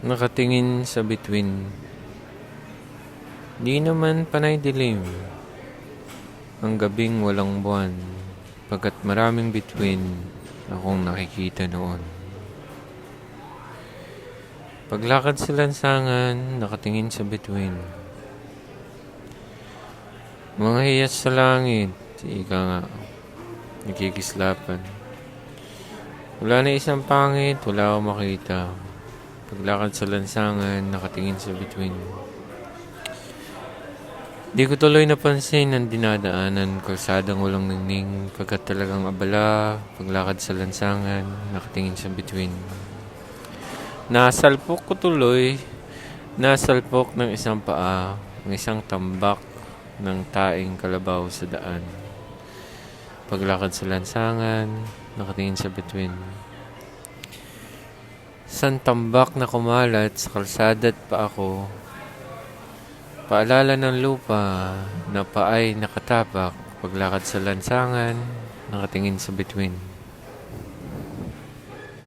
Nakatingin sa bituin. Di naman panay dilim. Ang gabing walang buwan. Pagkat maraming bituin akong nakikita noon. Paglakad sa lansangan, nakatingin sa bituin. Mga hiyas sa langit, ika nga, nakikislapan. Wala na isang pangit, wala akong makita. Paglakad sa lansangan, nakatingin sa bituin. Di ko tuloy napansin ang dinadaanan, kalsadang walang ningning, pagkat talagang abala, paglakad sa lansangan, nakatingin sa bituin. Nasalpok ko tuloy, nasalpok ng isang paa, ng isang tambak ng taing kalabaw sa daan. Paglakad sa lansangan, nakatingin sa bituin. San tambak na kumalat sa kalsada't pa ako. Paalala ng lupa na paay nakatapak paglakad sa lansangan, nakatingin sa bituin.